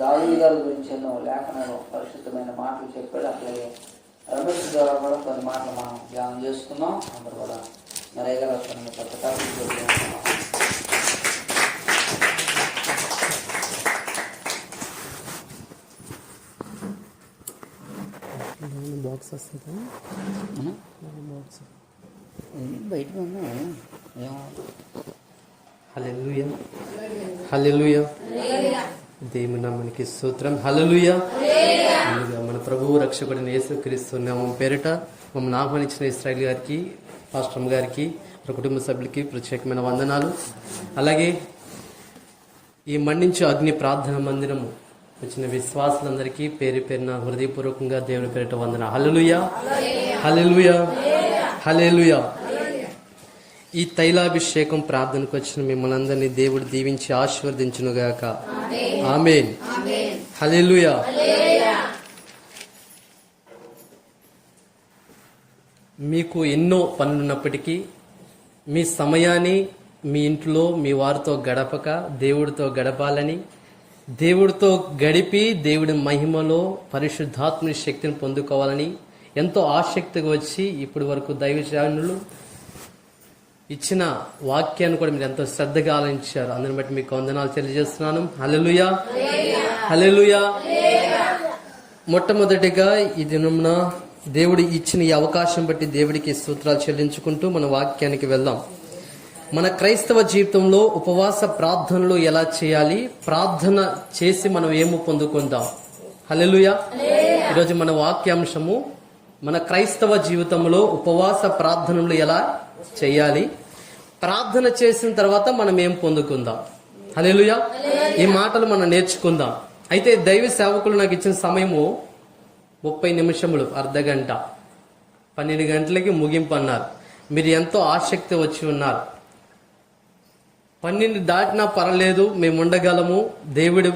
దావీ గారి గురించి ఎన్నో లేఖనాలు పరిశుద్ధమైన మాటలు చెప్పాడు. అట్లాగే రమేష్ గారు కూడా కొన్ని మాటలు మనం ధ్యానం చేసుకున్నాం అందరూ కూడా నరేగా కొత్త టాపిక్ చెప్తున్నాం బాక్స్ వస్తుందా బాక్స్ బయటకు ఉన్నా ఏమో. హల్లెలూయా. హల్లెలూయా. దేవుని మనకి సూత్రం హలలుయ మన ప్రభువు రక్షకుడిని యేసుక్రీస్తు నామం పేరిట మమ్మల్ని ఆహ్వానించిన ఇస్రాయల్ గారికి పాస్టమ్ గారికి మన కుటుంబ సభ్యులకి ప్రత్యేకమైన వందనాలు. అలాగే ఈ మండించు అగ్ని ప్రార్థన మందిరము వచ్చిన విశ్వాసులందరికీ పేరు పేరున హృదయపూర్వకంగా దేవుని పేరిట వందన. హలలుయ హల్లెలూయా. హల్లెలూయా. ఈ తైలాభిషేకం ప్రార్థనకు వచ్చిన మిమ్మల్ని అందరినీ దేవుడు దీవించి ఆశీర్వదించునుగాక. ఆమెన్. హల్లెలూయా. మీకు ఎన్నో పనులున్నప్పటికీ మీ సమయాన్ని మీ ఇంట్లో మీ వారితో గడపక దేవుడితో గడపాలని దేవుడితో గడిపి దేవుడి మహిమలో పరిశుద్ధాత్మని శక్తిని పొందుకోవాలని ఎంతో ఆసక్తిగా వచ్చి ఇప్పటి వరకు దైవజనులు ఇచ్చిన వాక్యాన్ని కూడా మీరు ఎంతో శ్రద్ధగా ఆలోచించారు అందరిని బట్టి మీకు వందనాలు తెలియజేస్తున్నాను. Hallelujah hallelujah. మొట్టమొదటిగా ఈ దినమున దేవుడు ఇచ్చిన ఈ అవకాశం బట్టి దేవుడికి సూత్రాలు చెల్లించుకుంటూ మన వాక్యానికి వెళ్దాం. మన క్రైస్తవ జీవితంలో ఉపవాస ప్రార్థనలు ఎలా చేయాలి? ప్రార్థన చేసి మనం ఏము పొందుకుందాం? హలెలుయా ఈరోజు మన వాక్యాంశము మన క్రైస్తవ జీవితంలో ఉపవాస ప్రార్థనలు ఎలా చేయాలి? ప్రార్థన చేసిన తర్వాత మనం ఏం పొందుకుందాం? హల్లెలూయా. ఈ మాటలు మనం నేర్చుకుందాం. అయితే దైవ సేవకులు నాకు ఇచ్చిన సమయము ముప్పై నిమిషములు అర్ధ గంట. పన్నెండు గంటలకి ముగింపు అన్నారు. మీరు ఎంతో ఆసక్తి వచ్చి ఉన్నారు. పన్నెండు దాటినా పర్లేదు మేము ఉండగలము. దేవుడి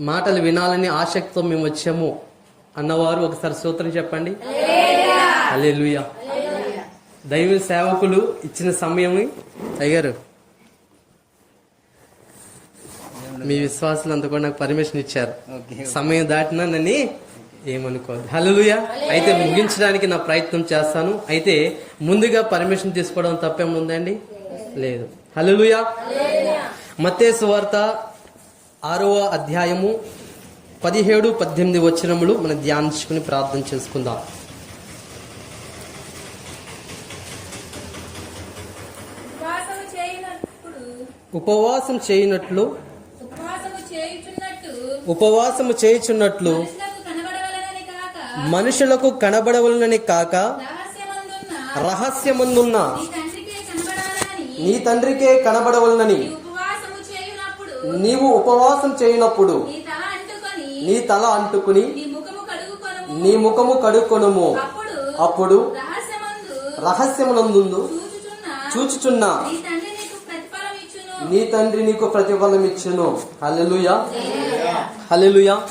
మాటలు వినాలని ఆసక్తితో మేము వచ్చాము. అన్నవారు ఒకసారి సూత్రం చెప్పండి. అల్లెలుయా దైవ సేవకులు ఇచ్చిన సమయం అయ్యారు మీ విశ్వాసులంతా కూడా నాకు పర్మిషన్ ఇచ్చారు. సమయం దాటినా నన్ను ఏమనుకోదు హలోలుయా అయితే ముగించడానికి నా ప్రయత్నం చేస్తాను. అయితే ముందుగా పర్మిషన్ తీసుకోవడం తప్పేముందండి? లేదు. హలోలుయా మత్తేసు వార్త ఆరవ అధ్యాయము పదిహేడు పద్దెనిమిది వచనములు మనం ధ్యానించుకుని ప్రార్థన చేసుకుందాం ఉపవాసము చేయనప్పుడు ఉపవాసం చేయనట్లు ఉపవాసము చేయుచున్నట్లు మనుషులకు కనబడవలనని కాక రహస్యమందున్న నీ తండ్రికే కనబడవలనని నీవు ఉపవాసం చేయనప్పుడు నీ తల అంటుకొని నీ ముఖము కడుక్కొనుము. అప్పుడు రహస్యమునందు చూచుచున్న నీ తండ్రి నీకు ప్రతిఫలం ఇచ్చును. హలెలుయా హలెలుయా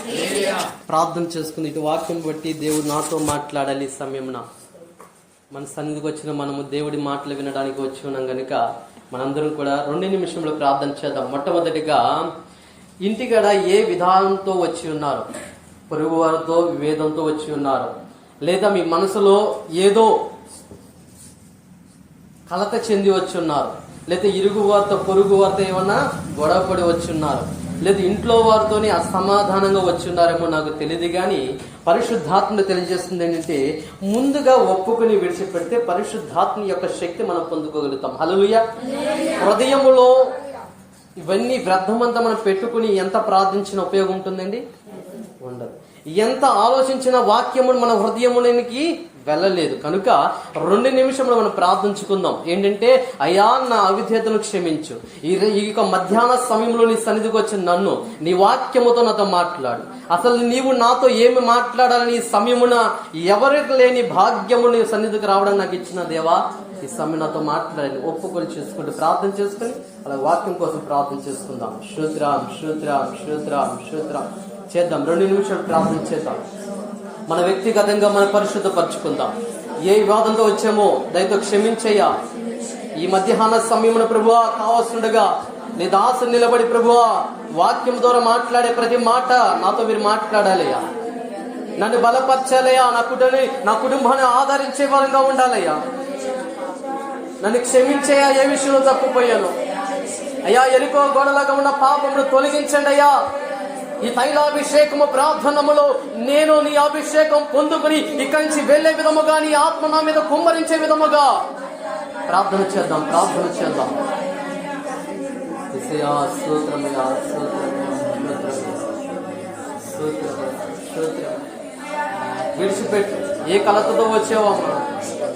ప్రార్థన చేసుకుని ఇటు వాక్యం బట్టి దేవుడు నాతో మాట్లాడాలి ఈ సమయమున. మన సన్నిధికి వచ్చిన మనము దేవుడి మాటలు వినడానికి వచ్చి ఉన్నాం గనుక మనందరం కూడా రెండు నిమిషంలో ప్రార్థన చేద్దాం. మొట్టమొదటిగా ఇంటికడ ఏ విధానంతో వచ్చి ఉన్నారు? పొరుగు వారితో వివేదంతో వచ్చి ఉన్నారు? లేదా మీ మనసులో ఏదో కలత చెంది వచ్చి ఉన్నారు? లేకపోతే ఇరుగు వారితో పొరుగు వారితో ఏమన్నా గొడవపడి పడి ఉన్నారు లేదా ఇంట్లో వారితోని అసమాధానంగా వచ్చున్నారేమో నాకు తెలియదు కానీ పరిశుద్ధాత్మ తెలియజేస్తుంది ఏంటంటే ముందుగా ఒప్పుకుని విడిచిపెడితే పరిశుద్ధాత్మ యొక్క శక్తి మనం పొందుకోగలుగుతాం. హలలుయ హృదయములో ఇవన్నీ వ్యర్థమంతా మనం పెట్టుకుని ఎంత ప్రార్థించిన ఉపయోగం ఉంటుందండి? ఉండదు. ఎంత ఆలోచించిన వాక్యమును మన హృదయమునికి వెళ్ళలేదు. కనుక రెండు నిమిషంలో మనం ప్రార్థించుకుందాం. ఏంటంటే అయా నా అవిధేతను క్షమించు. ఈ ఈ యొక్క మధ్యాహ్న సమయంలో నీ సన్నిధికి వచ్చిన నన్ను నీ వాక్యముతో నాతో మాట్లాడు. అసలు నీవు నాతో ఏమి మాట్లాడాలని ఈ సమయమున ఎవరికి లేని భాగ్యము నీ సన్నిధికి రావడం నాకు ఇచ్చిన దేవా? ఈ సమయం నాతో మాట్లాడాలి ఒప్పుకొని చేసుకుంటూ ప్రార్థన చేసుకుని అలా వాక్యం కోసం ప్రార్థన చేసుకుందాం. శూద్రాం శూద్రాం శూద్రాం శూద్రాం చేద్దాం. రెండు నిమిషాలు ప్రార్థన చేద్దాం. మన వ్యక్తిగతంగా మన పరిశుద్ధపరచుకుందాం. ఏ వివాదంతో వచ్చామో దయతో క్షమించయ్యా. ఈ మధ్యాహ్న సమయమున ప్రభువా కావాల్సిండగా నీ దాసు నిలబడి ప్రభువా వాక్యం ద్వారా మాట్లాడే ప్రతి మాట నాతో మీరు మాట్లాడాలయ్యా. నన్ను బలపరచాలయ్యా నా కుటుంబ నా కుటుంబాన్ని ఆదరించే వారంగా ఉండాలయ్యా. నన్ను క్షమించయ్యా ఏ విషయంలో తప్పిపోయాను. అయ్యా ఎరుకో గోడలాగా ఉన్న పాపమును తొలగించండి అయ్యా. ఈ తైలాభిషేకము ప్రార్థనములో నేను నీ అభిషేకం పొందుకుని ఇక్కడి నుంచి వెళ్ళే విధముగా నీ ఆత్మ నా మీద కుమ్మరించే విధముగా ప్రార్థన చేద్దాం ప్రార్థన చేద్దాం. విడిచిపెట్టు. ఏ కలతతో వచ్చావమ్మా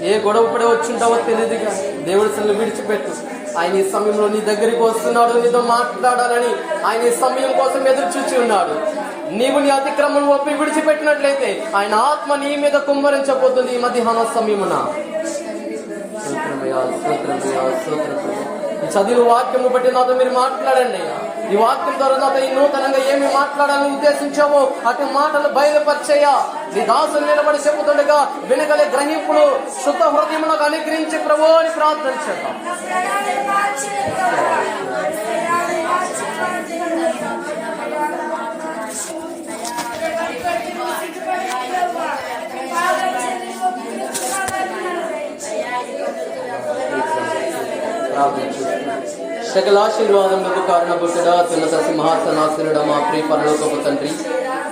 ఏ గొడవ పడి వచ్చింటావో తెలియదుగా దేవుడి సన్నిధిలో విడిచిపెట్టు. ఆయన ఈ సమయంలో నీ దగ్గరికి వస్తున్నాడు నీతో మాట్లాడాలని ఆయన ఈ సమయం కోసం ఎదురు చూచి ఉన్నాడు నీవు నీ అతిక్రమం ఒప్పి విడిచిపెట్టినట్లయితే ఆయన ఆత్మ నీ మీద కుమ్మరించబోతుంది ఈ మధ్యాహ్న సమయమున స్తోత్రమయ్యా, స్తోత్రమయ్యా, స్తోత్రమయ్యా. చదివి వాక్యము బట్టి నాతో మీరు మాట్లాడండి అయ్యా. ఈ వాక్యం ద్వారా నాతో ఈ నూతనంగా ఏమి మాట్లాడాలని ఉద్దేశించామో అటు మాటలు బయలుపరిచయ్యా నీ దాసులు నిలబడి చెబుతుండగా వెనుకలే గ్రహింపులు శుద్ధ హృదయములకు అనుగ్రహించి ప్రభు అని ప్రార్థన చేద్దాం. సకలాశీర్వాదములకు సకల ఆశీర్వాదములకు కారణభూతుడా తిన్నత సింహాసనాశనుడ మా ప్రియ పరలోకపు తండ్రి.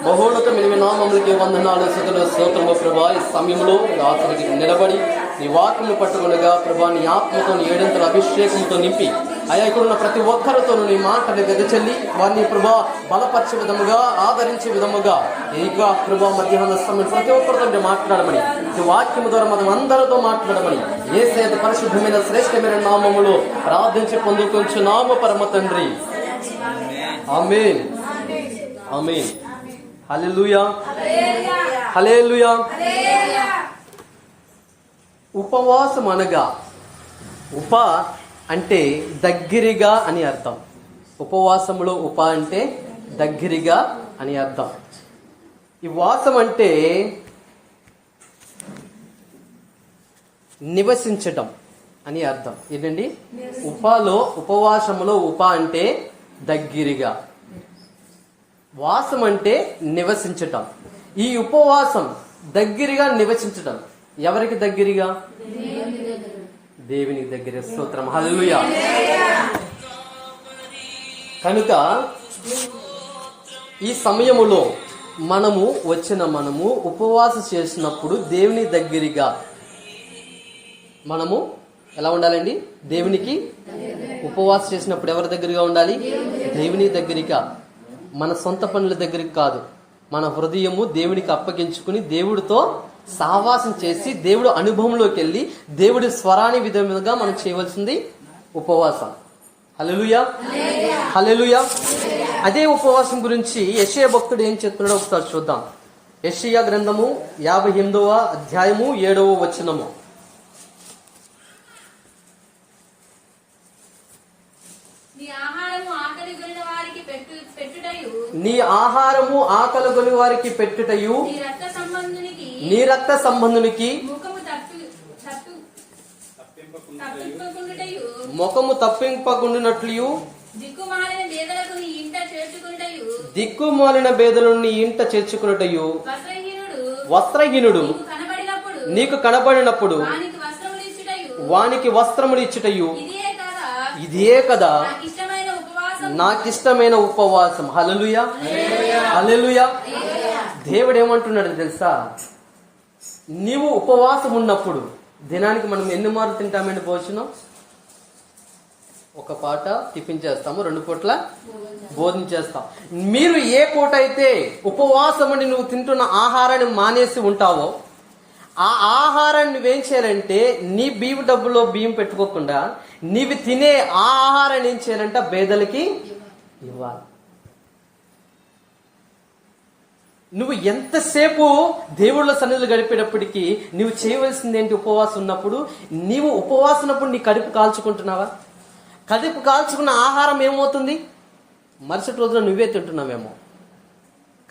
మహోన్నత మినిమి నామములకి వందనాలు సకల స్తోత్రము ప్రభా. ఈ సమయంలో రాత్రికి నిలబడి నీ వాక్యము పట్టుకునగా ప్రభా నీ ఆత్మతో ఏడంతల అభిషేకంతో నింపి అయా ఇక్కడ ఉన్న ప్రతి ఒక్కరితో నీ మాటలు వెదచల్లి వారిని ప్రభా బలపరిచే విధముగా ఆదరించే విధముగా ఇక ప్రభా మధ్యాహ్న సమయం ప్రతి ఒక్కరితో మాట్లాడమని ఈ వాక్యము ద్వారా మనం అందరితో మాట్లాడమని ఏ సేత పరిశుద్ధమైన శ్రేష్టమైన నామములో ప్రార్థించి పొందుకొచ్చు నామ పరమ తండ్రి. ఆమేన్. ఆమేన్. ఉపవాసం అనగా ఉప అంటే దగ్గరగా అని అర్థం. ఉపవాసములో ఉప అంటే దగ్గరగా అని అర్థం. ఈ వాసం అంటే నివసించటం అని అర్థం. ఏంటండి? ఉపలో ఉపవాసములో ఉప అంటే దగ్గరగా. వాసం అంటే నివసించటం. ఈ ఉపవాసం దగ్గరగా నివసించటం. ఎవరికి దగ్గరగా? దేవుని దగ్గర స్తోత్రం. హల్లెలూయా. కనుక ఈ సమయములో మనము వచ్చిన మనము ఉపవాస చేసినప్పుడు దేవుని దగ్గరగా మనము ఎలా ఉండాలండి? దేవునికి ఉపవాస చేసినప్పుడు ఎవరి దగ్గరగా ఉండాలి? దేవుని దగ్గరగా. మన సొంత పనుల దగ్గరికి కాదు. మన హృదయము దేవునికి అప్పగించుకుని దేవుడితో సావాసం చేసి దేవుడు అనుభవంలోకి వెళ్ళి దేవుడి స్వరాని విధముగా మనం చేయవలసింది ఉపవాసం. హల్లెలూయా. హల్లెలూయా. అదే ఉపవాసం గురించి యెషయా భక్తుడు ఏం చెప్తున్నాడో ఒకసారి చూద్దాం. యెషయా గ్రంథము యాభై ఎనిమిదవ అధ్యాయము ఏడవ వచనము. నీ ఆహారము ఆకలి గొలిన వారికి పెట్టు పెట్టుటయు? నీ రక్త సంబంధునికి ముఖము తప్పింపకుండినట్లు దిక్కుమాలిన బేదలకు నీ ఇంట బేదలను చేర్చుకున్నటయు వస్త్రహీనుడు. నీకు కనబడినప్పుడు. నీకు కనబడినప్పుడు. వానికి వస్త్రములు ఇచ్చుటయు. ఇదే కదా. ఇదే కదా. నాకు ఇష్టమైన ఉపవాసం. నాకిష్టమైన ఉపవాసం. హల్లెలూయా. హల్లెలూయా. దేవుడు ఏమంటున్నాడు తెలుసా? నీవు ఉపవాసం ఉన్నప్పుడు దినానికి మనం ఎన్ని మార్లు తింటామండి భోజనం? ఒక పాట టిఫిన్ చేస్తాము రెండు పూట్ల భోజనం చేస్తాం. మీరు ఏ పూట అయితే ఉపవాసం అని నువ్వు తింటున్న ఆహారాన్ని మానేసి ఉంటావో ఆ ఆహారాన్ని నువ్వేం చేయాలంటే నీ బియ్యం డబ్బులో బియ్యం పెట్టుకోకుండా నీవి తినే ఆ ఆహారాన్ని ఏం చేయాలంటే? పేదలకి ఇవ్వాలి. నువ్వు ఎంతసేపు దేవుళ్ళ సన్నిధులు గడిపేటప్పటికీ నువ్వు చేయవలసింది ఏంటి ఉపవాసం ఉన్నప్పుడు? నీవు ఉపవాసం ఉన్నప్పుడు నీ కడుపు కాల్చుకుంటున్నావా? కడుపు కాల్చుకున్న ఆహారం ఏమవుతుంది? మరుసటి రోజున నువ్వే తింటున్నావేమో.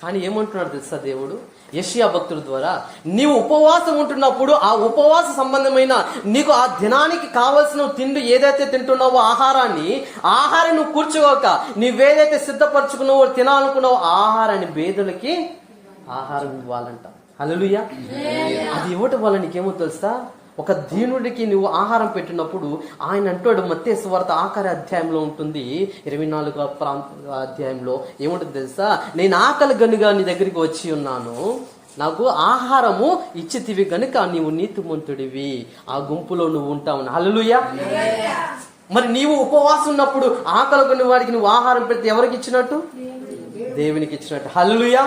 కానీ ఏమంటున్నాడు తెలుసా దేవుడు? యషియా భక్తుల ద్వారా నీవు ఉపవాసం ఉంటున్నప్పుడు ఆ ఉపవాస సంబంధమైన నీకు ఆ దినానికి కావలసిన తిండి ఏదైతే తింటున్నావో ఆహారాన్ని ఆహారం నువ్వు కూర్చోక నీవేదైతే సిద్ధపరచుకున్నావో తినాలనుకున్నావో ఆ ఆహారాన్ని బేదలకి ఆహారం ఇవ్వాలంట. హల్లెలూయా. అది ఇవ్వటం వల్ల నీకేమో తెలుసా? ఒక దీనుడికి నువ్వు ఆహారం పెట్టినప్పుడు ఆయన అంటాడు మత్తే ఆఖరి అధ్యాయంలో ఉంటుంది. ఇరవై నాలుగో ప్రాంత అధ్యాయంలో ఏముంటుంది తెలుసా? నేను ఆకలి గనుగా నీ దగ్గరికి వచ్చి ఉన్నాను. నాకు ఆహారము ఇచ్చితివి గనుక నీవు నీతిమంతుడివి. ఆ గుంపులో నువ్వు ఉంటావు హల్లెలూయా. మరి నీవు ఉపవాసం ఉన్నప్పుడు ఆకలి కొన్ని వాడికి నువ్వు ఆహారం పెడితే ఎవరికి ఇచ్చినట్టు? దేవునికి ఇచ్చినట్టు. హల్లుయా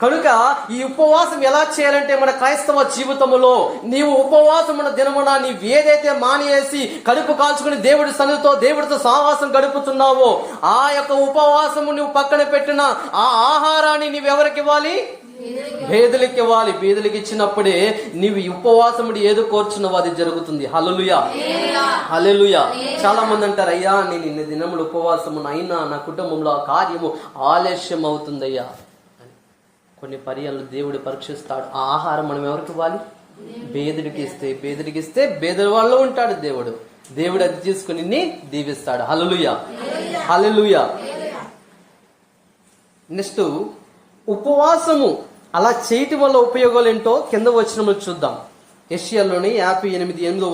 కనుక ఈ ఉపవాసం ఎలా చేయాలంటే మన క్రైస్తవ జీవితంలో నీవు ఉపవాసం ఉన్న దినమున నీవు ఏదైతే మానేసి కడుపు కాల్చుకుని దేవుడి సన్నిధితో దేవుడితో సావాసం గడుపుతున్నావో ఆ యొక్క ఉపవాసము నువ్వు పక్కన పెట్టిన ఆ ఆహారాన్ని నీవు ఎవరికి ఇవ్వాలి? బేదలకి ఇవ్వాలి బేదలకి ఇచ్చినప్పుడే నీవు ఈ ఏదో కోర్చున్నావో అది జరుగుతుంది. హలలుయా హలలుయా చాలా మంది అంటారు అయ్యా నేను ఇన్ని దినములు ఉపవాసము అయినా నా కుటుంబంలో ఆ కార్యము ఆలస్యం అవుతుందయ్యా కొన్ని పర్యాలు దేవుడు పరీక్షిస్తాడు. ఆ ఆహారం మనం ఎవరికి ఇవ్వాలి? బేదుడికి ఇస్తే. బేదుడికి ఇస్తే బేదల వాళ్ళు ఉంటాడు దేవుడు. దేవుడు అది తీసుకుని దీవిస్తాడు. హలలుయా హలలుయా నెక్స్ట్ ఉపవాసము. అలా చేయటం వల్ల ఉపయోగాలు ఏంటో కింద వచ్చినములు చూద్దాం. ఏషియాలోని యాభై ఎనిమిది ఎనిమిదో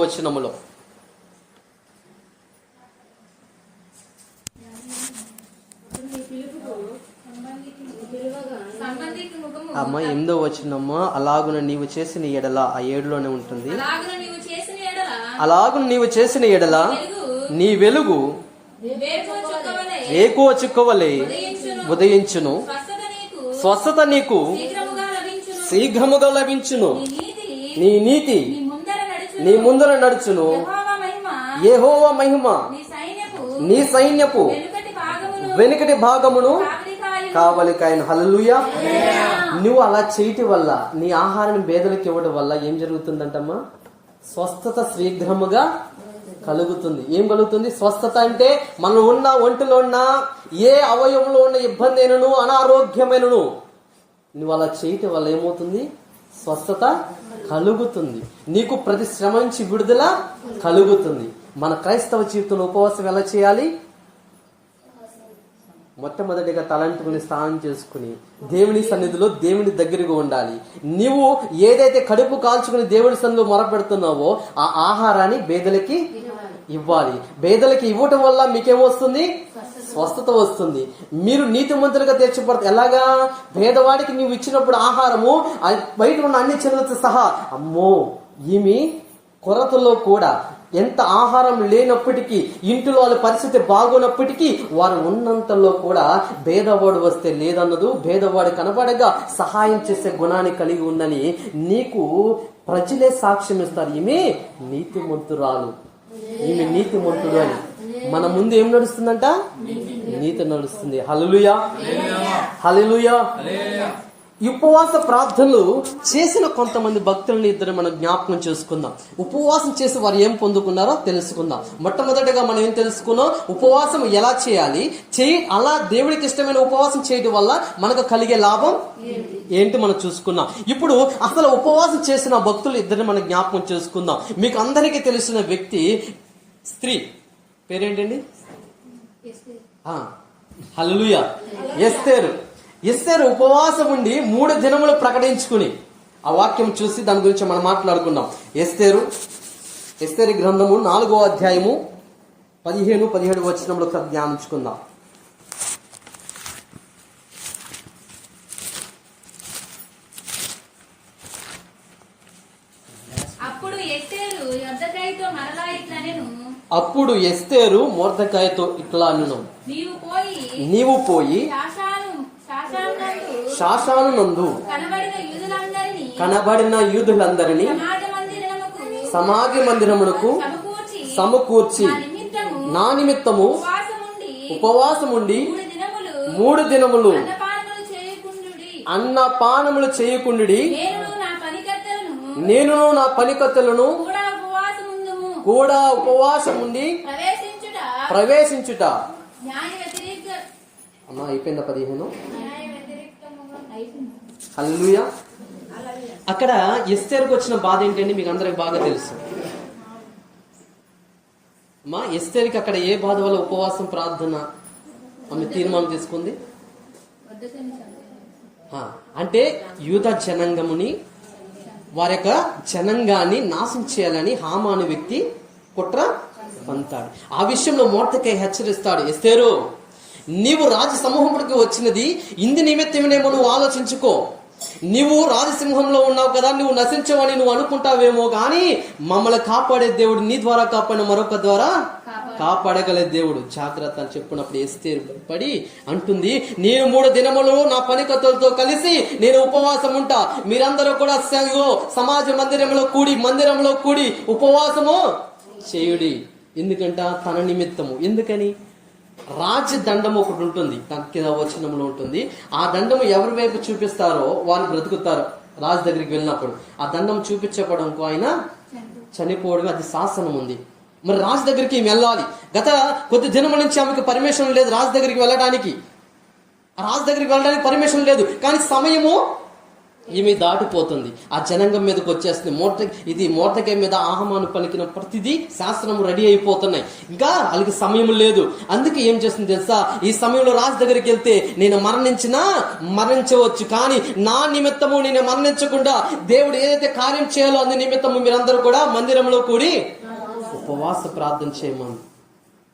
ముఖము అమ్మ ఎనిమిదో వచ్చినమ్మ అలాగున నీవు చేసిన ఎడల ఆ ఏడులోనే ఉంటుంది. అలాగున నీవు చేసిన ఎడల? నీ వెలుగు? వేకువ చుక్కవలె. ఉదయించును. స్వస్థత నీకు. శీఘ్రముగా లభించును. నీ నీతి నీ ముందర నడుచును. ఏహోవ మహిమ. నీ సైన్యపు. వెనుకటి భాగమును. వెనుకటి భాగమును. కావలికాయు కావలి కాయను హల్లెలూయా. నువ్వు అలా చేయటం వల్ల నీ ఆహారం పేదలకు ఇవ్వడం వల్ల ఏం జరుగుతుందంటమ్మా? స్వస్థత శీఘ్రముగా కలుగుతుంది. ఏం కలుగుతుంది? స్వస్థత అంటే మనం ఉన్న ఒంటిలో ఉన్న ఏ అవయవంలో ఉన్న ఇబ్బంది అయినను అనారోగ్యమైనను నువ్వు అలా చేయటం వల్ల ఏమవుతుంది? స్వస్థత కలుగుతుంది. నీకు ప్రతి శ్రమ నుంచి విడుదల కలుగుతుంది. మన క్రైస్తవ జీవితంలో ఉపవాసం ఎలా చేయాలి? మొట్టమొదటిగా తలంటుకుని స్నానం చేసుకుని దేవుని సన్నిధిలో దేవుని దగ్గరగా ఉండాలి. నీవు ఏదైతే కడుపు కాల్చుకుని దేవుడి సన్నిధిలో మొరపెడుతున్నావో ఆ ఆహారాన్ని బేదలకి ఇవ్వాలి. బేదలకి ఇవ్వటం వల్ల మీకేమొస్తుంది? స్వస్థత వస్తుంది. మీరు నీతిమంతులుగా తీర్చబడతారు ఎలాగా? పేదవాడికి నీవు ఇచ్చినప్పుడు ఆహారము బయట ఉన్న అన్ని చిన్నతో సహా. అమ్మో! ఈమె కొరతలో కూడా ఎంత ఆహారం లేనప్పటికీ ఇంటిలో వాళ్ళ పరిస్థితి బాగున్నప్పటికీ వారు ఉన్నంతలో కూడా భేదవాడు వస్తే లేదన్నదు భేదవాడు కనబడగా సహాయం చేసే గుణాన్ని కలిగి ఉందని నీకు ప్రజలే సాక్ష్యం ఇస్తారు ఈమె నీతిమంతురాలు. ఈమె నీతిమంతుడు అని. మన ముందు ఏం నడుస్తుందంట? నీతి నడుస్తుంది. హల్లెలూయా. హల్లెలూయా. ఉపవాస ప్రార్థనలు చేసిన కొంతమంది భక్తులని ఇద్దరు మనం జ్ఞాపకం చేసుకుందాం. ఉపవాసం చేసి వారు ఏం పొందుకున్నారో తెలుసుకుందాం. మొట్టమొదటిగా మనం ఏం తెలుసుకున్నాం? ఉపవాసం ఎలా చేయాలి? చేయి అలా దేవుడికి ఇష్టమైన ఉపవాసం చేయడం వల్ల మనకు కలిగే లాభం ఏంటి మనం చూసుకున్నాం ఇప్పుడు అసలు ఉపవాసం చేసిన భక్తులు ఇద్దరిని మనం జ్ఞాపకం చేసుకుందాం. మీకు అందరికీ తెలిసిన వ్యక్తి స్త్రీ. పేరేంటండి? హల్లుయ ఎస్తేరు. ఎస్తేరు ఉపవాసం ఉండి మూడు దినములు ప్రకటించుకుని. ఆ వాక్యం చూసి దాని గురించి మనం మాట్లాడుకుందాం. ఎస్తేరు ఎస్తేరి గ్రంథము నాలుగో అధ్యాయము పదిహేను పదిహేడు వచ్చినప్పుడు ఒకసారి ధ్యానించుకుందాం. అప్పుడు ఎస్తేరు యొద్దకైతో మరలా ఇట్లా నేను అప్పుడు ఎస్తేరు మోర్దకాయతో ఇట్లా అను నీవు పోయి శాసాను నందు కనబడిన యూదులందరినీ సమాజ సమాధి మందిరమునకు సమకూర్చి నా నిమిత్తము ఉపవాసముండి మూడు దినములు అన్నపానములు అన్న చేయకుండి నేను నా పనికత్తెలను నేను నా పనికత్తెలను కూడా ఉపవాసం ఉండి ప్రవేశించుట. అమ్మా అయిపోయిందా పదిహేను? హల్లెలూయా. అక్కడ ఎస్తేరుకు వచ్చిన బాధ ఏంటంటే మీకు అందరికి బాగా తెలుసు. అమ్మా ఎస్తేరికి అక్కడ ఏ బాధ వల్ల ఉపవాసం ప్రార్థన ఆమె తీర్మానం తీసుకుంది అంటే యూద జనాంగముని వారి యొక్క జనంగాన్ని నాశనం చేయాలని హామాను వ్యక్తి కుట్ర పంతాడు. ఆ విషయంలో మోర్తకై హెచ్చరిస్తాడు. ఎస్తేరు నీవు రాజసమూహముడికి వచ్చినది ఇంది నిమిత్తమేమో నువ్వు ఆలోచించుకో. నీవు రాజసింహంలో ఉన్నావు కదా నువ్వు నశించవని నువ్వు అనుకుంటావేమో కానీ మమ్మల్ని కాపాడే దేవుడు నీ ద్వారా కాపాడిన మరొక ద్వారా కాపాడగలే దేవుడు. జాగ్రత్త అని చెప్పినప్పుడు ఎస్తేరు పడి అంటుంది నేను మూడు దినములు నా పనికత్తులతో కలిసి నేను ఉపవాసం ఉంటా. మీరందరూ కూడా సమాజ మందిరంలో కూడి మందిరంలో కూడి ఉపవాసము చేయుడి. ఎందుకంట? తన నిమిత్తము. ఎందుకని? రాజదండం ఒకటి ఉంటుంది. దాని కింద వచనంలో ఉంటుంది. ఆ దండము ఎవరి వైపు చూపిస్తారో వాళ్ళు బ్రతుకుతారు రాజు దగ్గరికి వెళ్ళినప్పుడు. ఆ దండం చూపించబడం ఆయన చనిపోవడం అది శాసనం ఉంది మరి రాజు దగ్గరికి ఈమె వెళ్ళాలి. గత కొద్ది దినముల నుంచి ఆమెకు పర్మిషన్ లేదు రాజు దగ్గరికి వెళ్ళడానికి. ఆ రాజు దగ్గరికి వెళ్ళడానికి పర్మిషన్ లేదు. కానీ సమయము ఈమె దాటిపోతుంది. ఆ జనాంగం మీదకి వచ్చేస్తుంది. మోట ఇది మోటకాయ మీద ఆహమాను పలికిన ప్రతిదీ శాస్త్రం రెడీ అయిపోతున్నాయి. ఇంకా వాళ్ళకి సమయం లేదు. అందుకే ఏం చేస్తుంది తెలుసా? ఈ సమయంలో రాజు దగ్గరికి వెళ్తే నేను మరణించినా మరణించవచ్చు. కానీ నా నిమిత్తము నేను మరణించకుండా దేవుడు ఏదైతే కార్యం చేయాలో అందు నిమిత్తము మీరందరూ కూడా మందిరంలో కూడి ఉపవాస ప్రార్థన చేయమని.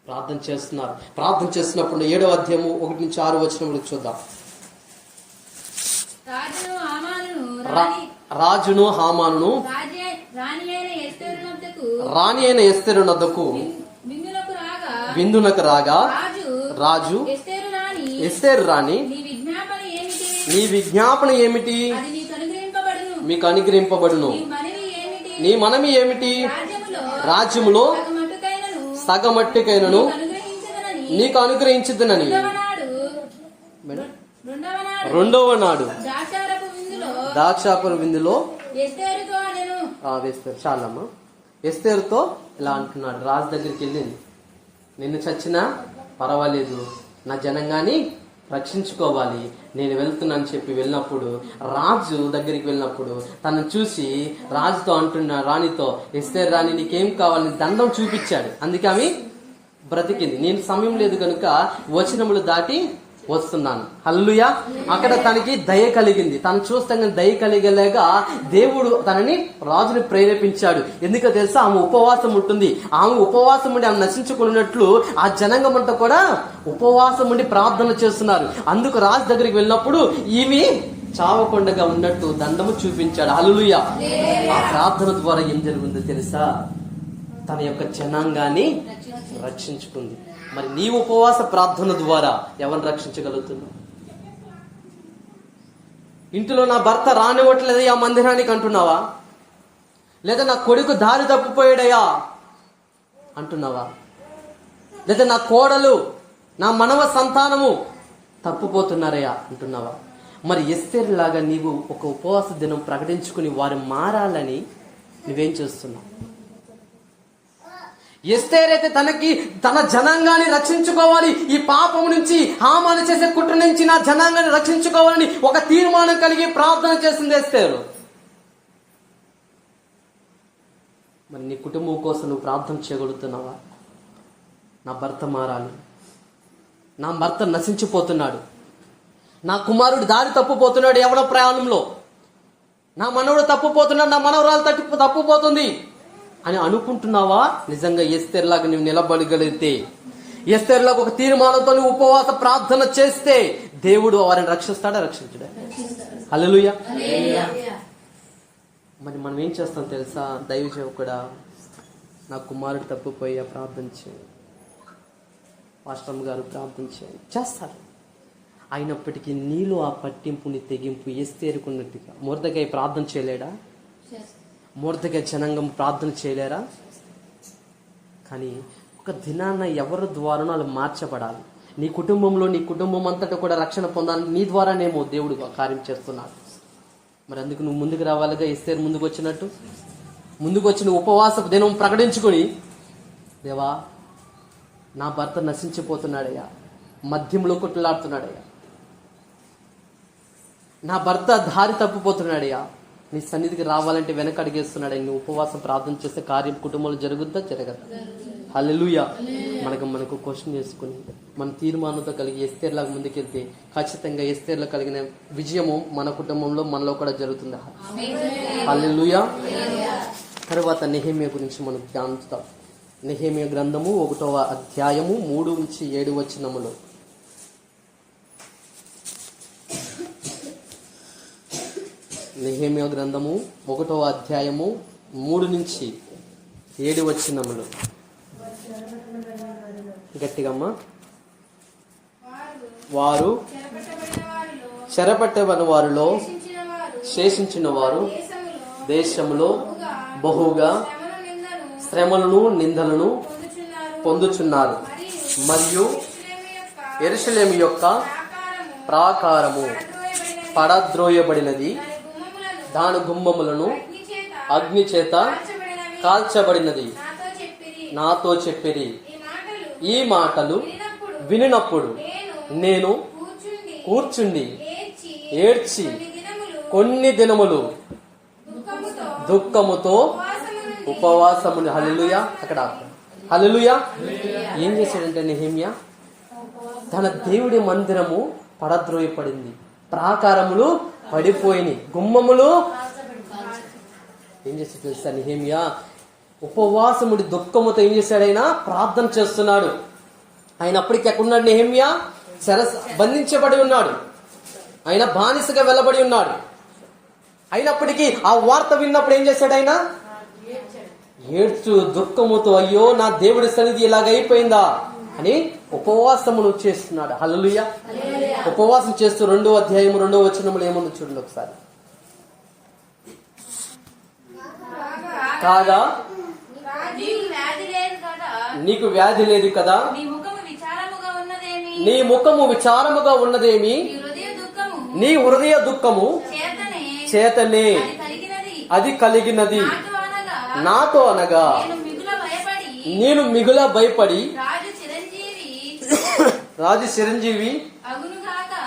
ప్రార్థన చేస్తున్నారు. ప్రార్థన చేస్తున్నప్పుడు ఏడో అధ్యాయము ఒకటి నుంచి ఆరు వచ్చినప్పుడు చూద్దాం. రాజును హామాను రాణి అయిన ఎస్తేరునంతకు రాణి అయిన ఎస్తేరు నద్దకు విందులకు రాగా విందునకు రాగా రాజు ఎస్తేరు రాణి నీ విజ్ఞాపన ఏమిటి? మీకు అనుగ్రహింపబడును. నీ మనమి ఏమిటి? రాజ్యములో సగమట్టుకైనను. నీకు అనుగ్రహించుదనని. రెండవ నాడు ద్రాక్షారపు విందులో వేస్తారు చాలమ్మా. ఎస్తేరుతో ఇలా అంటున్నాడు. రాజు దగ్గరికి వెళ్ళింది. నిన్ను చచ్చినా పర్వాలేదు. నా జనంగాని రక్షించుకోవాలి. నేను వెళ్తున్నాను చెప్పి వెళ్ళినప్పుడు రాజు దగ్గరికి వెళ్ళినప్పుడు తను చూసి రాజుతో అంటున్న రాణితో ఇస్తే రాణి నీకేం కావాలని దండం చూపించాడు. అందుకే ఆమె బ్రతికింది. నేను సమయం లేదు కనుక వచనములు దాటి వస్తున్నాను. హల్లుయా అక్కడ తనకి దయ కలిగింది. తను చూస్తాగా దయ కలిగలేక దేవుడు తనని రాజుని ప్రేరేపించాడు. ఎందుకో తెలుసా? ఆమె ఉపవాసం ఉంటుంది. ఆమె ఉపవాసం ఉండి ఆమె నశించుకున్నట్లు ఆ జనాంగం అంతా కూడా ఉపవాసం ఉండి ప్రార్థన చేస్తున్నారు. అందుకు రాజు దగ్గరికి వెళ్ళినప్పుడు ఈమె చావకొండగా ఉన్నట్టు దండము చూపించాడు. హల్లుయ ఆ ప్రార్థన ద్వారా ఏం జరిగిందో తెలుసా? తన యొక్క జనాంగాన్ని రక్షించుకుంది. మరి నీ ఉపవాస ప్రార్థన ద్వారా ఎవరిని రక్షించగలుగుతున్నావు? ఇంటిలో నా భర్త రానివ్వట్లేదు ఆ మందిరానికి అంటున్నావా? లేదా నా కొడుకు దారి తప్పిపోయాడయా అంటున్నావా? లేదా నా కోడలు నా మనవ సంతానము తప్పుపోతున్నారయ్యా అంటున్నావా? మరి ఎస్తేరు లాగా నీవు ఒక ఉపవాస దినం ప్రకటించుకుని వారు మారాలని నువ్వేం చేస్తున్నావు? ఎస్తేరైతే తనకి తన జనాంగాన్ని రక్షించుకోవాలి. ఈ పాపం నుంచి హామాను చేసే కుట్ర నుంచి నా జనాంగాన్ని రక్షించుకోవాలని ఒక తీర్మానం కలిగి ప్రార్థన చేసింది ఎస్తేరు. మరి నీ కుటుంబం కోసం నువ్వు ప్రార్థన చేయగలుగుతున్నావా? నా భర్త మారాలి. నా భర్త నశించిపోతున్నాడు. నా కుమారుడు దారి తప్పుపోతున్నాడు ఎవడ ప్రయాణంలో? నా మనవడు తప్పుపోతున్నాడు నా మనవరాలు తప్పు తప్పుపోతుంది. అని అనుకుంటున్నావా? నిజంగా ఎస్తెర్లాగా నువ్వు నిలబడగలిగితే ఎస్తెర్లాగా ఒక తీర్మానంతో నువ్వు ఉపవాస ప్రార్థన చేస్తే దేవుడు వారిని రక్షిస్తాడా? రక్షించడా? హల్లెలూయా. మరి మనం ఏం చేస్తాం తెలుసా? దైవ కూడా నా కుమారుడు తప్పిపోయా ప్రార్థన చేయండి పాస్టమ్ గారు ప్రార్థన చేయండి చేస్తారు. అయినప్పటికీ నీలో ఆ పట్టింపుని తెగింపు ఎస్తేరుకున్నట్టుగా. మురదగా ప్రార్థన చేయలేడా? మూర్తిగా జనాంగం ప్రార్థన చేయలేరా? కానీ ఒక దినాన్న ఎవరి ద్వారానో వాళ్ళు మార్చబడాలి. నీ కుటుంబంలో నీ కుటుంబం అంతటా కూడా రక్షణ పొందాలని నీ ద్వారానేమో దేవుడు కార్యం చేస్తున్నాడు. మరి అందుకు నువ్వు ముందుకు రావాలిగా? ఇస్తే ముందుకు వచ్చినట్టు? ముందుకు వచ్చిన ఉపవాస దినం ప్రకటించుకొని దేవా నా భర్త నశించిపోతున్నాడయ్యా. మద్యంలో కొట్లాడుతున్నాడయ్యా. నా భర్త దారి తప్పిపోతున్నాడయ్యా. నీ సన్నిధికి రావాలంటే వెనక అడిగేస్తున్నాడు ఆయన ఉపవాసం ప్రార్థన చేస్తే కార్యం కుటుంబంలో జరుగుద్దా? జరగదు? హల్లెలూయా. మనకు మనకు క్వశ్చన్ చేసుకుని మన తీర్మానంతో కలిగి ఎస్తేర్లాగా ముందుకెళ్తే ఖచ్చితంగా ఎస్తేర్లో కలిగిన విజయము మన కుటుంబంలో మనలో కూడా జరుగుతుంది? హల్లెలూయా. తర్వాత నెహేమియా గురించి మనం ధ్యానిస్తాం. నెహేమియా గ్రంథము ఒకటవ అధ్యాయము మూడు నుంచి ఏడు వచ్చినములో నెహేమియా గ్రంథము ఒకటో అధ్యాయము మూడు నుంచి ఏడు వచ్చినములు గట్టిగమ్మా. వారు చెరపట్టబడిన వారిలో శేషించిన వారు దేశంలో దేశములో బహుగా శ్రమలను నిందలను పొందుచున్నారు. మరియు మరియు యొక్క ఎరుషలేము యొక్క ప్రాకారము పడద్రోయబడినది. దాని గుమ్మములను అగ్ని చేత కాల్చబడినది. నాతో చెప్పిరి. ఈ మాటలు వినినప్పుడు నేను కూర్చుండి ఏడ్చి కొన్ని దినములు దుఃఖముతో ఉపవాసముని హల్లెలూయా. అక్కడ. హల్లెలూయా. ఏం చేశాడంటే నిహిమ్య? తన దేవుడి మందిరము పడద్రోయపడింది. ప్రాకారములు పడిపోయినాయి గుమ్మములు ఏం చేసి తెలుసా నిహేమియా? ఉపవాసముడి దుఃఖముతో ఏం చేశాడైనా ప్రార్థన చేస్తున్నాడు. ఆయన అప్పటికి ఎక్కడున్నాడు నెహేమియా? సరస్ బంధించబడి ఉన్నాడు. ఆయన బానిసగా వెళ్ళబడి ఉన్నాడు. అయినప్పటికీ ఆ వార్త విన్నప్పుడు ఏం చేశాడు ఆయన? ఏడ్చు దుఃఖముతో అయ్యో నా దేవుడి సన్నిధి ఇలాగ అయిపోయిందా అని ఉపవాసమును చేస్తున్నాడు. హల్లెలూయా. ఉపవాసం చేస్తూ రెండో అధ్యాయం రెండో వచనములు ఏముంది చూడండి ఒకసారి. కాగా నీకు వ్యాధి లేదు కదా. నీకు వ్యాధి లేదు కదా? నీ ముఖము విచారముగా ఉన్నదేమి? నీ హృదయ దుఃఖము చేతనే. అది కలిగినది. నాతో అనగా నేను మిగుల భయపడి నేను మిగుల భయపడి రాజు చిరంజీవి రాజు చిరంజీవి.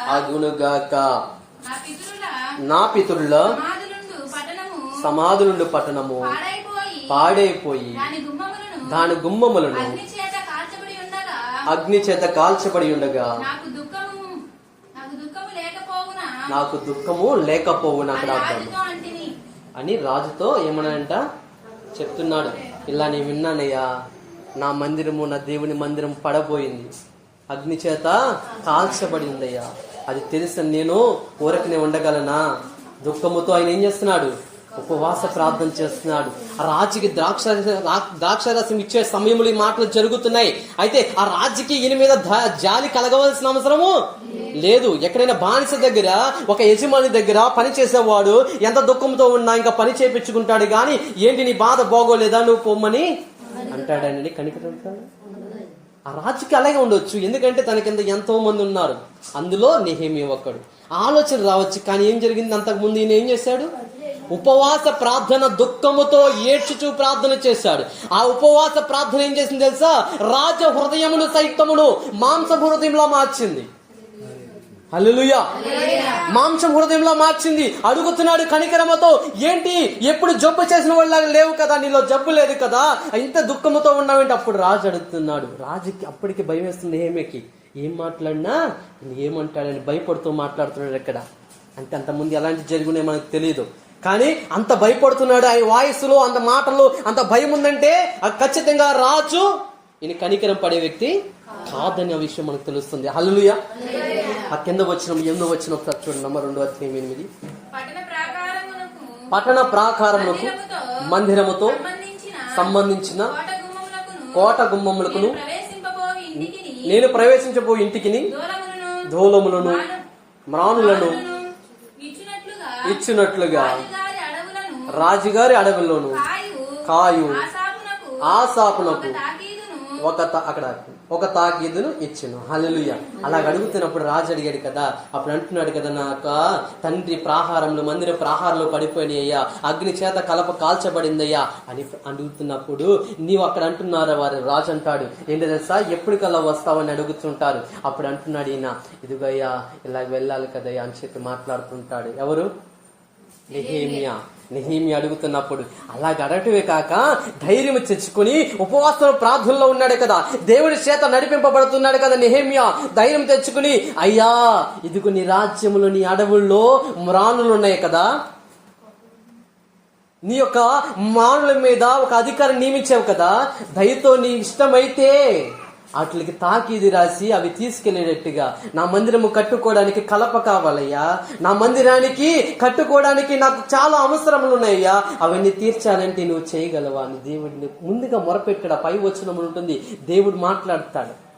అగునుగాక నా పితరుల పితరుల సమాధులుండు పట్టణము. పాడైపోయి. దాని గుమ్మములను అగ్ని చేత కాల్చబడి ఉండగా. నాకు దుఃఖము. లేకపోవునా? నాకు అర్థం. అని రాజుతో ఏమనంట చెప్తున్నాడు. ఇలా నేను విన్నానయ్యా. నా మందిరము నా దేవుని మందిరం పడబోయింది. అగ్ని చేత కాల్చబడిందయ్యా. అది తెలిసిన నేను ఊరకనే ఉండగలనా? దుఃఖముతో ఆయన ఏం చేస్తున్నాడు? ఉపవాస ప్రార్థన చేస్తున్నాడు. ఆ రాజుకి ద్రాక్ష ద్రాక్షరసం ఇచ్చే సమయంలో ఈ మాటలు జరుగుతున్నాయి. అయితే ఆ రాజుకి ఈయన మీద జాలి కలగవలసిన అవసరము లేదు. ఎక్కడైనా బానిస దగ్గర ఒక యజమాని దగ్గర పని చేసేవాడు ఎంత దుఃఖంతో ఉన్నా ఇంకా పని చేపించుకుంటాడు గాని ఏంటి నీ బాధ బాగోలేదా? నువ్వు పొమ్మని అంటాడండి కనికరంటాడు ఆ రాజుకి అలాగే ఉండొచ్చు. ఎందుకంటే తన కింద ఎంతో మంది ఉన్నారు. అందులో నెహేమి ఒక్కడు. ఆలోచన రావచ్చు కానీ ఏం జరిగింది? అంతకు ముందు ఈయన ఏం చేశాడు? ఉపవాస ప్రార్థన దుఃఖముతో ఏడ్చుచూ ప్రార్థన చేశాడు. ఆ ఉపవాస ప్రార్థన ఏం చేసింది తెలుసా? రాజ హృదయమును సైతమును మాంస హృదయంలో మార్చింది. హల్లెలూయా. మాంసం హృదయంలో మార్చింది. అడుగుతున్నాడు కనికరమతో ఏంటి? ఎప్పుడు జబ్బు చేసిన వాళ్ళగా లేవు కదా నీలో జబ్బు లేదు కదా? ఇంత దుఃఖముతో ఉన్నావేంటి? అప్పుడు రాజు అడుగుతున్నాడు. రాజుకి అప్పటికి భయం వేస్తుంది. ఏమేకి ఏం మాట్లాడినా? ఏమంటాడని భయపడుతూ మాట్లాడుతున్నాడు ఎక్కడ? అంటే అంతకుముందు ఎలాంటి జరుగునే మనకు తెలియదు కానీ అంత భయపడుతున్నాడు. ఆయన వాయిస్లో అంత మాటలు అంత భయం ఉందంటే ఖచ్చితంగా రాజు ఈయన కనికరం పడే వ్యక్తి కాదనే విషయం మనకు తెలుస్తుంది. హల్లుయ ఆ కింద వచ్చిన ఎన్నో వచ్చిన ఒకసారి చూడండి. అమ్మ రెండో అధ్యాయం ఎనిమిది. పట్టణ ప్రాకారములకు మందిరముతో సంబంధించిన కోట గుమ్మములకును నేను ప్రవేశించబో ఇంటికిని దూలములను ధూలములను మ్రానులను మానులను ఇచ్చినట్లుగా రాజుగారి అడవులను కాయు ఆసాపునకు ఒక తా- అక్కడ ఒక తాకీదును ఇచ్చును. హలలుయ అలాగ అడుగుతున్నప్పుడు రాజు అడిగాడు కదా అప్పుడు అంటున్నాడు కదా నాకు తండ్రి ప్రాహారంలో మందిర ప్రాహారంలో పడిపోయినాయ్యా అగ్ని చేత కలప కాల్చబడిందయ్యా అని అడుగుతున్నప్పుడు నీవు అక్కడ అంటున్నారా? వారు రాజు అంటాడు. ఏంటి తెలుసా? ఎప్పటికల్లా వస్తావని అడుగుతుంటారు. అప్పుడు అంటున్నాడు ఈయన. ఇదిగయ్యా ఇలాగ వెళ్ళాలి కదయ్యా అని చెప్పి మాట్లాడుతుంటాడు ఎవరు? నెహేమియా నెహేమియా అడుగుతున్నప్పుడు అలాగ అడగటమే కాక ధైర్యం తెచ్చుకుని ఉపవాసం ప్రార్థనలో ఉన్నాడు కదా దేవుడి చేత నడిపింపబడుతున్నాడు కదా నెహేమియా ధైర్యం తెచ్చుకుని అయ్యా ఇదిగో నీ రాజ్యములో నీ అడవుల్లో మ్రాణులు ఉన్నాయి కదా నీ యొక్క మానుల మీద ఒక అధికారం నియమించావు కదా దయతో నీ ఇష్టమైతే వాటికి తాకీది రాసి అవి తీసుకెళ్ళేటట్టుగా నా మందిరము కట్టుకోవడానికి కలప కావాలయ్యా. నా మందిరానికి కట్టుకోవడానికి నాకు చాలా అవసరములు ఉన్నాయ్యా అవన్నీ తీర్చాలంటే నువ్వు చేయగలవా అని దేవుడిని ముందుగా మొరపెట్టాడు ఆ పై వచనములు ఉంటుంది. దేవుడు మాట్లాడతాడు.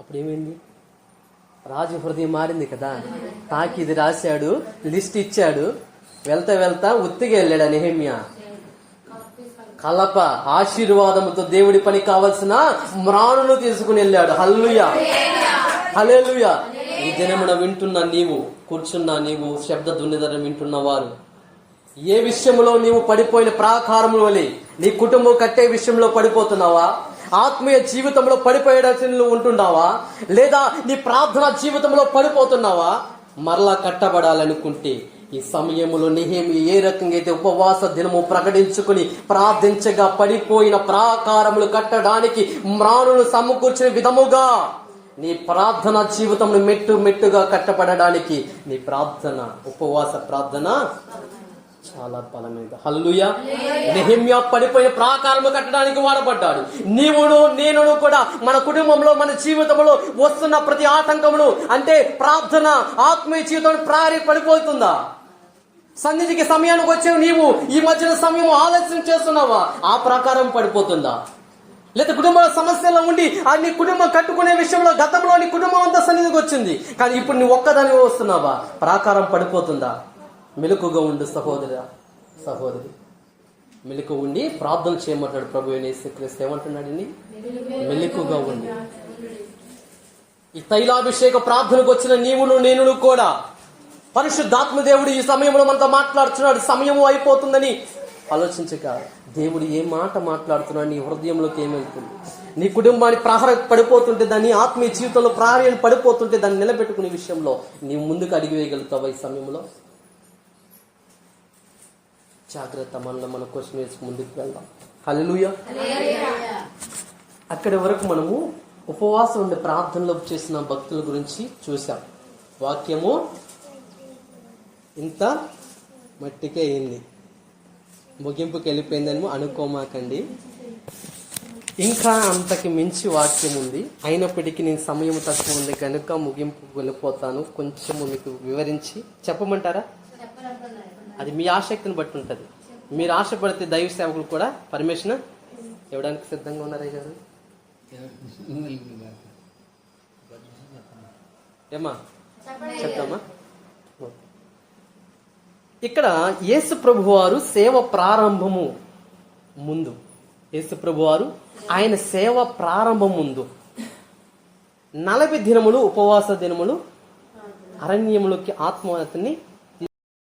అప్పుడు ఏమైంది రాజు హృదయం మారింది కదా. తాకిది రాశాడు లిస్ట్ ఇచ్చాడు. వెళ్తా వెళ్తా ఉత్తిగా వెళ్ళాడు ఆ నెహమ్యా? కలప ఆశీర్వాదముతో దేవుడి పని కావలసిన మ్రాణును తీసుకుని వెళ్ళాడు. హల్లుయా హలేలుయా ఈ దినమున వింటున్న నీవు కూర్చున్న నీవు శబ్ద దున్నిదర వింటున్న వారు ఏ విషయంలో నీవు పడిపోయిన ప్రాకారములు వలె నీ కుటుంబం కట్టే విషయంలో పడిపోతున్నావా? ఆత్మీయ జీవితంలో పడిపోయేటట్లు ఉంటున్నావా? లేదా నీ ప్రార్థన జీవితంలో పడిపోతున్నావా? మరలా కట్టబడాలనుకుంటే ఈ సమయంలో నిహేమి ఏ రకంగా అయితే ఉపవాస దినము ప్రకటించుకుని ప్రార్థించగా పడిపోయిన ప్రాకారములు కట్టడానికి మ్రాణులు సమకూర్చిన విధముగా నీ ప్రార్థన జీవితంలో మెట్టు మెట్టుగా కట్టబడడానికి నీ ప్రార్థన ఉపవాస ప్రార్థన చాలా బలమైనది హల్లుయ నెహిమ్యా పడిపోయిన ప్రాకారము కట్టడానికి వాడబడ్డాడు. నీవును నేనును కూడా మన కుటుంబంలో మన జీవితంలో వస్తున్న ప్రతి ఆటంకమును అంటే ప్రార్థన ఆత్మీయ జీవితం ప్రారి పడిపోతుందా? సన్నిధికి సమయానికి వచ్చావు నీవు. ఈ మధ్యన సమయం ఆలస్యం చేస్తున్నావా? ఆ ప్రకారం పడిపోతుందా? లేదా కుటుంబ సమస్యలో ఉండి ఆ నీ కుటుంబం కట్టుకునే విషయంలో గతంలో నీ కుటుంబం అంతా సన్నిధికి వచ్చింది. కానీ ఇప్పుడు నీ ఒక్కదాని వస్తున్నావా? ప్రాకారం పడిపోతుందా? మెలకుగా ఉండు సహోదర సహోదరి. మెలకు ఉండి ప్రార్థన చేయమంటాడు ప్రభు యేసుక్రీస్తు ఏమంటున్నాడు అండి మెలకుగా ఉండి. ఈ తైలాభిషేక ప్రార్థనకు వచ్చిన నీవును నేను కూడా పరిశుద్ధాత్మ దేవుడు ఈ సమయంలో మనతో మాట్లాడుతున్నాడు. సమయము అయిపోతుందని ఆలోచించక దేవుడు ఏ మాట మాట్లాడుతున్నాడు నీ హృదయంలోకి ఏమెళ్తుంది నీ కుటుంబానికి ప్రహర పడిపోతుంటే దాన్ని ఆత్మీయ జీవితంలో ప్రహారం పడిపోతుంటే దాన్ని నిలబెట్టుకునే విషయంలో నీవు ముందుకు అడిగివేయగలుగుతావు ఈ సమయంలో? జాగ్రత్త మనలో మన క్వశ్చన్ వేసి ముందుకు వెళ్దాం. హల్లెలూయా. అక్కడి వరకు మనము ఉపవాసం ఉండే ప్రార్థనలో చేసిన భక్తుల గురించి చూసాం వాక్యము ఇంత మట్టికే అయింది. ముగింపుకి వెళ్ళిపోయిందని అనుకోమాకండి. ఇంకా అంతకి మించి వాక్యం ఉంది. అయినప్పటికీ నేను సమయం తక్కువ ఉంది కనుక ముగింపు వెళ్ళిపోతాను. కొంచెం మీకు వివరించి చెప్పమంటారా? అది మీ ఆసక్తిని బట్టి ఉంటుంది. మీరు ఆశపడితే దైవ సేవకులు కూడా పర్మిషన్ ఇవ్వడానికి సిద్ధంగా ఉన్నారే గారు. ఏమా చెప్తామా ఇక్కడ యేసు ప్రభు వారు సేవ ప్రారంభము ముందు. యేసు ప్రభు వారు ఆయన సేవ ప్రారంభం ముందు. నలభై దినములు ఉపవాస దినములు అరణ్యములోకి ఆత్మహత్యని